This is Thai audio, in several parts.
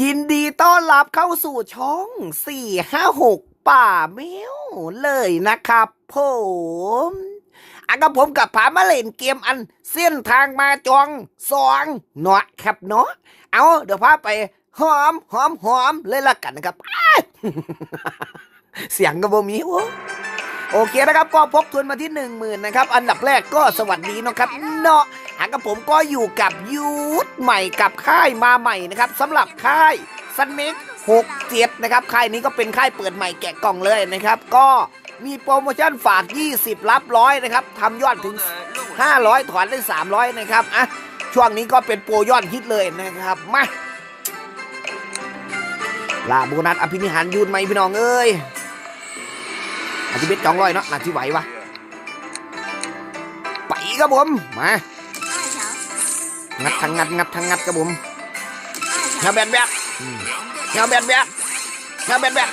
ยินดีต้อนรับเข้าสู่ช่อง 456 ป่าแมวเลยนะครับผมอันกับผมกับผามาเล่นเกมอันเส้นทางมาจองสองเนาะครับเนาะเอาเดี๋ยวพาไปหอมหอมหอมเลยละกันนะครับ เสียงกระโบมีโอ้ โอเคนะครับก็พกทุนมาที่หนึ่งหมื่นนะครับอันดับแรกก็สวัสดีนะครับเนาะอันกับผมก็อยู่กับยูทใหม่กับค่ายมาใหม่นะครับสำหรับค่ายสเน็กหกเจ็ดนะครับค่ายนี้ก็เป็นค่ายเปิดใหม่แกะกล่องเลยนะครับ ก็มีโปรโมชั่นฝาก 20 รับร้อยนะครับทำยอดถึง 500 ถอนได้ 300 นะครับอะช่วงนี้ก็เป็นโปรยอดฮิตเลยนะครับมาลาโบนัสอภินิหารยูนไหมพี่น้องเอ้ย อาทิเบ็ดจองร้อยเนาะน่าที่ไหววะไปครับผมมางัดทางงัดงัดทางงัดครับผมแนวแบนแบบอืมแนวแบนแบบแนวแบนแบบ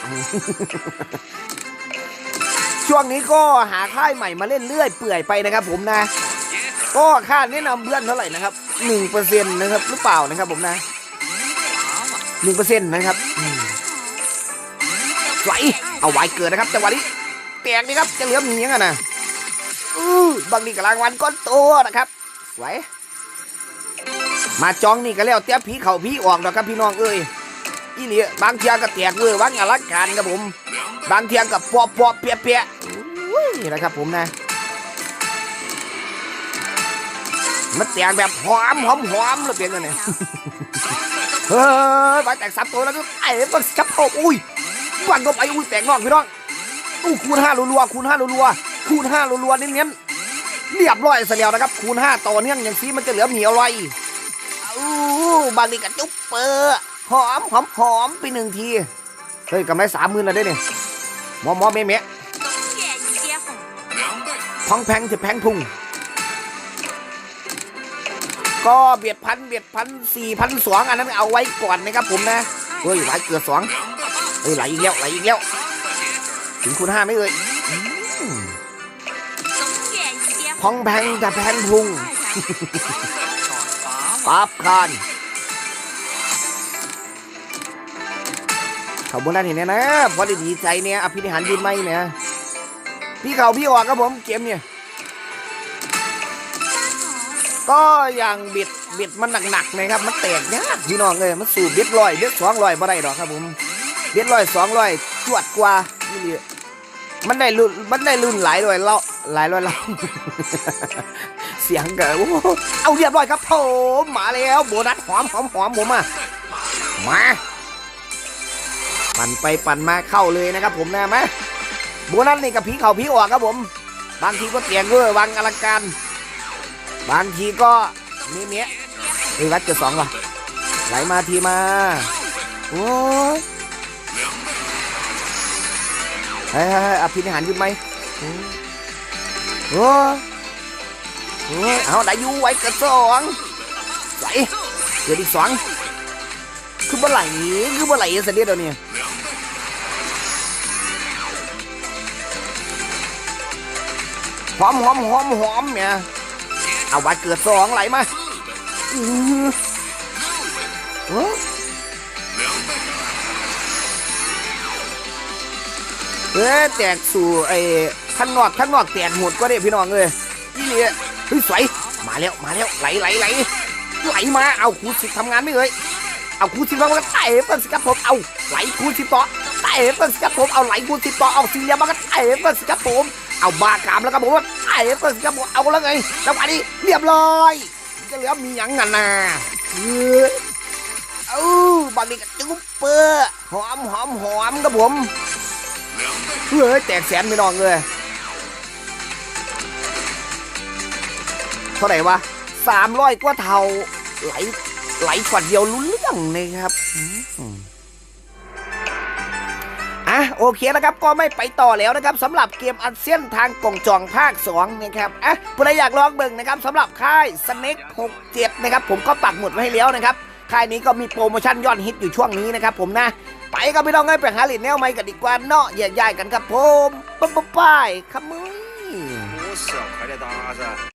ช่วงนี้ก็หาค่ายใหม่มาเล่นเรื่อยเปื่อยไปนะครับ ผมนะ ก็ค่าแนะนำเพื่อนเท่าไหร่นะครับหนึ่งเปอร์เซ็นต์นะครับหรือเปล่านะครับผมนะหนึ่งเปอร์เซ็นต์นะครับไหวเอาไหวเกิดนะครับจังหวะนี้ แตกนี่ครับจะเหลือมียังไงนะอื้อบางทีกำลังวันก้อนโตนะครับ สวย มาจองนี่ก็แล้วเตี้ยผีเข่าผีออกดอกครับพี่น้องเอ้ยอีนี่บางเทียก็แตกเวอร์วางอลังการครับผม บางเทียกับปอปอเปียเปียนี่นะครับผมนะมันแตกแบบหอมหอมหอมเลยเปียกันเนี่ยเฮ้ยบางแตกสามตัวแล้วก็ไอ้บังกับโอ้อุ้ยบังก็ไปอุ้ยแตกนอกพี่น้อง อู้คูณห้ารัวๆคูณห้ารัวๆคูณห้ารัวๆเน้นๆเรียบร้อยเสียแล้วนะครับ คูณห้าต่อเนื่องอย่างนี้มันจะเหลือเหนียวไรอู้บางทีกับจุ๊บเปอร์หอมหอมหอมไปหนึ่งทีเฮ้ยกับไม้สามหมื่นแล้วได้เนี่ยมอมอเมะเมะพองแพงจะแพงพุงก็เบียดพันเบียดพันสี่พันสองอันนั้นเอาไว้ก่อนนะครับผมนะเฮ้ยไหลเกือบสองเฮ้ยไหลอีกแล้วไหลอีกแล้ว ถึงคุณห้าไม่เลยพองแพงแต่แพงพุงปั๊บคานเขาบนนั้นเห็นนะพอดีใจเนี่ยอภินิหารยืนไม่เนี่ยพี่เขาพี่ออกครับผมเกมเนี่ยก็อย่างบิดบิดมันหนักๆนะครับ มันแตกยากพี่น้องเลยมันสูบเบ็ดลอยเบ็ดสองลอยบ่ได้หรอกครับผมเบ็ดลอยสองลอยจวดกว่า นี่เลยมันได้รุ่นมันได้รุ่นหลายลอยเราหลายลอยเราเสียงเกิดเอาเรียบร้อยครับผมมาแล้วโบนัสหอมหอมหอมผมอะมาปั่นไปปั่นมาเข้าเลยนะครับ ผมนะมาโบนัสนี่กับผีเข่าผีออกครับผม บางทีก็เตียงเวอร์วางอลังการบางทีก็มีเนี้ยเฮ้ยวัดเกิดสองว่ะไหลมาทีมาโอ้ย เฮ้ยเฮ้ยเฮ้ยอภินิหารขึ้นไหมโอ้ยโอ้ยเอาได้อยูไว้กิดสองไหลเกิดอีกสองคือเมื่อไหร่คือเมื่อไหร่เสร็จเดี๋ยวนี้หอมหอมหอมหอมเนี่ยเอาวัดเกิดสองไหลมาอื้ออ เอ้แตกสู่ไอ้ข้างนอกข้างนอกแตกหมดก็ได้พี่น้องเลยนี่เลยเฮ้ยสวยมาแล้วมาแล้วไหลไหลไหลไหลมาเอาครูสิทำงานไม่เลยเอาครูสิทำงานไต่เปิ้ลสิครับผมเอาไหลครูสิต่อไต่เปิ้ลสิครับผมเอาไหลครูสิต่อเอาสี่เหลี่ยมมาก็ไต่เปิ้ลสิครับผมเอาบากามแล้วครับผมไต่เปิ้ลสิครับผมเอาแล้วไงจังหวะนี้เรียบร้อยจะเหลือมีหยังกันนะเออเอาบางทีก็จุ๊บเปอร์หอมหอมหอมครับผม เฮ้ยแตกแสนไม่นองเลยเท่าไหร่วะสามร้อยกว่าเท่าไหลไหลกว่าเดียวรู้เรื่องนะครับอะโอเคนะครับก็ไม่ไปต่อแล้วนะครับสำหรับเกมอันเซียนทางกล่องจองภาค2นะครับอะผู้ใดอยากลองเบิ่งนะครับสำหรับค่ายสเน็ก67นะครับผมก็ปักหมุดไว้ให้แล้วนะครับ ค่ายนี้ก็มีโปรโมชั่นยอดฮิตอยู่ช่วงนี้นะครับผมนะ ไปก็ไม่ต้องให้ไปหาหลินแนวใหม่กันดีกว่าเนาะแย่ๆกันครับผมบ๊ายบายครับมึง